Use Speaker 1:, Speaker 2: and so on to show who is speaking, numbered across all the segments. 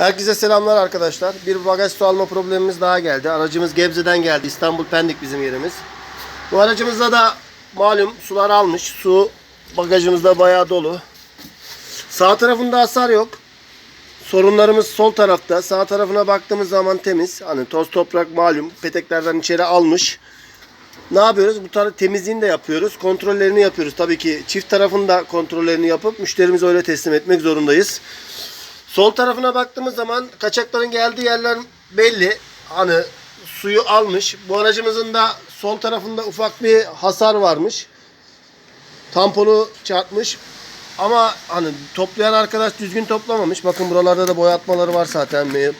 Speaker 1: Herkese selamlar arkadaşlar. Bir bagaj su alma problemimiz daha geldi. Aracımız Gebze'den geldi. İstanbul Pendik bizim yerimiz. Bu aracımızda da malum sular almış. Su bagajımızda bayağı dolu. Sağ tarafında hasar yok. Sorunlarımız sol tarafta. Sağ tarafına baktığımız zaman temiz. Hani toz toprak malum peteklerden içeri almış. Ne yapıyoruz? Bu tarz temizliğini de yapıyoruz. Kontrollerini yapıyoruz. Tabii ki çift tarafında kontrollerini yapıp müşterimize öyle teslim etmek zorundayız. Sol tarafına baktığımız zaman kaçakların geldiği yerler belli. Hani suyu almış. Bu aracımızın da sol tarafında ufak bir hasar varmış. Tamponu çarpmış. Ama hani toplayan arkadaş düzgün toplamamış. Bakın buralarda da boyatmaları var zaten.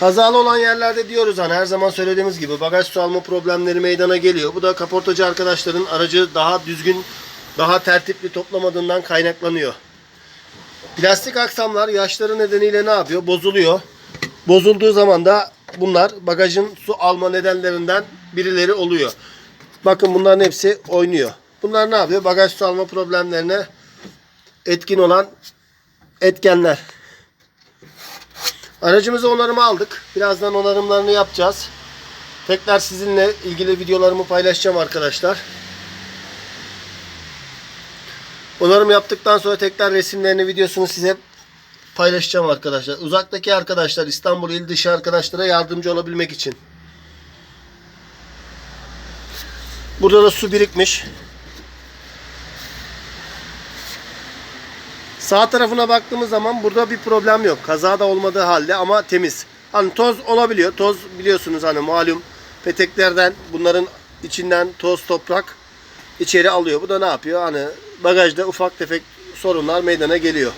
Speaker 1: Kazalı olan yerlerde diyoruz hani her zaman söylediğimiz gibi bagaj su alma problemleri meydana geliyor. Bu da kaportacı arkadaşların aracı daha düzgün, daha tertipli toplamadığından kaynaklanıyor. Plastik aksamlar yaşları nedeniyle ne yapıyor? Bozuluyor. Bozulduğu zaman da bunlar bagajın su alma nedenlerinden birileri oluyor. Bakın bunların hepsi oynuyor. Bunlar ne yapıyor? Bagaj su alma problemlerine etkin olan etkenler. Aracımızı onarıma aldık. Birazdan onarımlarını yapacağız. Tekrar sizinle ilgili videolarımı paylaşacağım arkadaşlar. Onarım yaptıktan sonra tekrar resimlerini, videosunu size paylaşacağım arkadaşlar. Uzaktaki arkadaşlar, İstanbul il dışı arkadaşlara yardımcı olabilmek için. Burada da su birikmiş. Sağ tarafına baktığımız zaman burada bir problem yok. Kaza da olmadığı halde ama temiz. Hani toz olabiliyor. Toz biliyorsunuz hani malum peteklerden bunların içinden toz toprak içeri alıyor. Bu da ne yapıyor? Hani bagajda ufak tefek sorunlar meydana geliyor.